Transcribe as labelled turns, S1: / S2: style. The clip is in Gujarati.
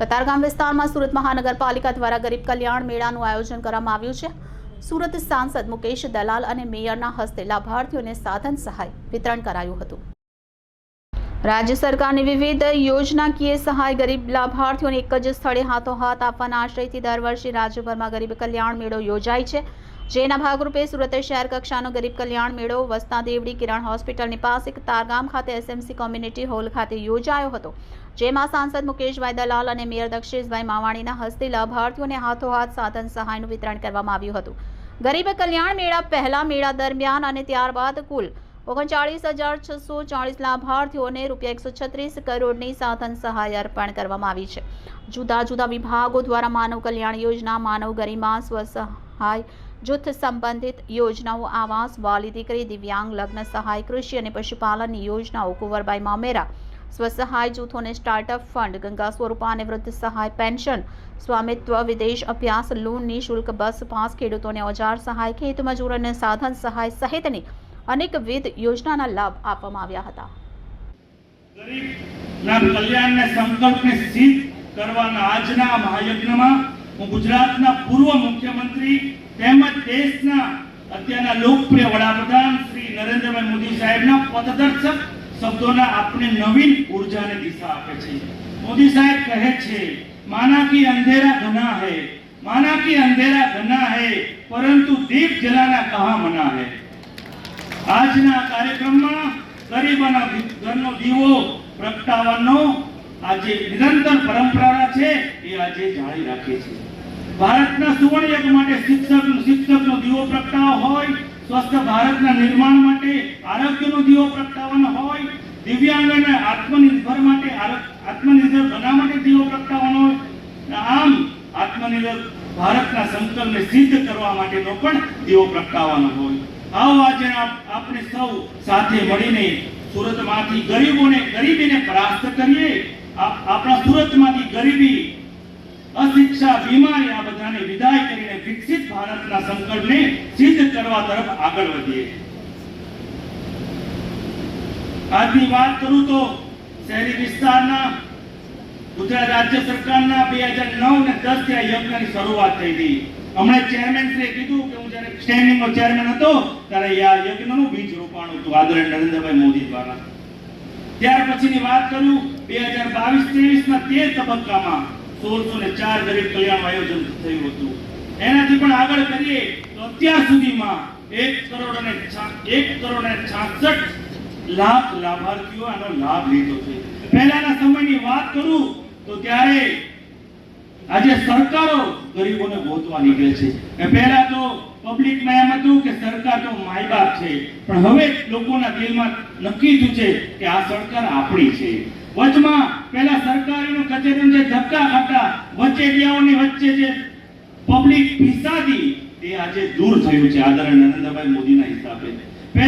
S1: કતારગામ વિસ્તારમાં સુરત મહાનગરપાલિકા દ્વારા ગરીબ કલ્યાણ મેળાનું આયોજન કરવામાં આવ્યું છે. સુરત સાંસદ મુકેશ દલાલ અને મેયરના હસ્તે લાભાર્થીઓને સાધન સહાય વિતરણ કરાયું હતું. રાજ્ય સરકારની વિવિધ યોજનાકીય સહાય ગરીબ લાભાર્થીઓને એક જ સ્થળે હાથોહાથ આપવાના આશ્રયથી દર વર્ષે રાજ્યભરમાં ગરીબ કલ્યાણ મેળો યોજાય છે. જેના ભાગરૂપે સુરત શહેર કક્ષાનો ગરીબ કલ્યાણ મેળો વસતા દેવડી કિરણ હોસ્પિટલની પાસે તારગામ ખાતે એસએમસી કોમ્યુનિટી હોલ ખાતે યોજાયો હતો, જેમાં સાંસદ મુકેશભાઈ દલાલ અને મેયર દક્ષેશભાઈ માવાણીના હસ્તે લાભાર્થીઓને હાથોહાથ સાધન સહાયનું વિતરણ કરવામાં આવ્યું હતું. ગરીબ કલ્યાણ મેળા પહેલા મેળા દરમિયાન અને ત્યારબાદ કુલ ઓગણચાળીસ હજાર છસો ચાળીસ લાભાર્થીઓને રૂપિયા એકસો છત્રીસ કરોડની સાધન સહાય અર્પણ કરવામાં આવી છે. જુદા જુદા વિભાગો દ્વારા માનવ કલ્યાણ યોજના, માનવ ગરિમા, સ્વસહાય જૂથ સંબંધિત યોજનાઓ, આવાસ, વાલી દીકરી, દિવ્યાંગ, લગ્ન, સહાય, કૃષિ અને પશુપાલનની યોજનાઓ, કુંવરબાઈ મામેરા, સ્વસહાય જૂથોને સ્ટાર્ટઅપ ફંડ ગંગા સ્વરૂપા અને વૃદ્ધ સહાય પેન્શન, સ્વામિત્વ, વિદેશ અભ્યાસ લોન નિઃશુલ્ક બસ, પાસ, ખેડૂતોને ઓજાર સહાય, ખેત અને સાધન સહાય સહિતની અનેકવિધ યોજનાના લાભ આપવામાં આવ્યા હતા.
S2: કરવાના આજના મહાયજ્ઞમાં હું ગુજરાતના પૂર્વ મુખ્યમંત્રી તેમજ દેશના અત્યારના લોકપ્રિય વડાપ્રધાન શ્રી નરેન્દ્રભાઈ મોદી સાહેબના પથદર્શક શબ્દોના આપણે નવીન ઉર્જાને દિશા આપે છે. મોદી સાહેબ કહે છે, માના કી અંધેરા ઘના હૈ, માના કી અંધેરા ઘના હૈ, પરંતુ દીપ જલાના કહા મના હૈ. આજના કાર્યક્રમમાં ગરીબોના ઘરનો દીવો પ્રગટાવવાનો આજે નિરંતર પરંપરા છે, એ આજે જાળી રાખીએ છીએ. ભારતના સુવર્ણ માટે શિક્ષક શિક્ષકનો દીવો પ્રગટાવવો હોય, સ્વસ્થ ભારતના નિર્માણ માટે આરોગ્યનો દીવો પ્રગટાવવાનો હોય દિવ્યાંગને આત્મનિર્ભર માટે આત્મનિર્ભર બનાવવા માટે દીવો પ્રગટાવવાનો હોય આમ આત્મનિર્ભર ભારતના સંકલ્પને સિદ્ધ કરવા માટેનો પણ દીવો પ્રગટાવવાનો હોય. આવો આજે આપણે સૌ સાથે મળીને સુરતમાંથી ગરીબોને, ગરીબીને પરાસ્ત કરીએ. આપ- આપણા સુરતમાંથી ગરીબી અશિક્ષા, બીમારી, આ બધાને વિદાય કરીને વિકસિત ભારતના સંકલ્પને સિદ્ધ કરવા તરફ આગળ વધીએ. આજની વાત કરું તો શહેરી વિસ્તારના ગુજરાત રાજ્ય સરકારના બે હજાર નવ ને દસથી યજ્ઞની શરૂઆત થઈ હતી. હમણાં ચેરમેન શ્રી કીધું કે હું જ્યારે સ્ટેન્ડિંગ ચેરમેન હતો, ત્યારે આ યજ્ઞનું બીજ રોપાણ હતું, આદરણીય નરેન્દ્રભાઈ મોદી દ્વારા. ત્યાર પછીની વાત કરું, બે હજાર બાવીસ ત્રેવીસ ના તેર તબક્કામાં સોળસો ને ચાર ગરીબ કલ્યાણ આયોજન થયું હતું. એનાથી પણ આગળ કરીએ તો અત્યાર સુધીમાં એક કરોડ અને એક કરોડ અને છાસઠ લાખ લાભાર્થીઓ આનો લાભ લીધો છે. પહેલાના સમયની વાત કરું તો ત્યારે આજે સરકારો ગરીબોને ગોતવા નીકળે છે. એ પહેલા તો પબ્લિકમાં એમ હતું કે સરકાર તો માય બાપ છે. પણ હવે લોકોના દિલમાં નક્કી થયું છે કે આ સરકાર આપણી છે. વચમાં પહેલા સરકારીનું કચેરીનું જે ધક્કા ખાતા વચેટિયાઓની વચ્ચે જે પબ્લિક ફિસાદી તે આજે દૂર થયું છે. આદરણીય નરેન્દ્રભાઈ મોદીના હિસાબે.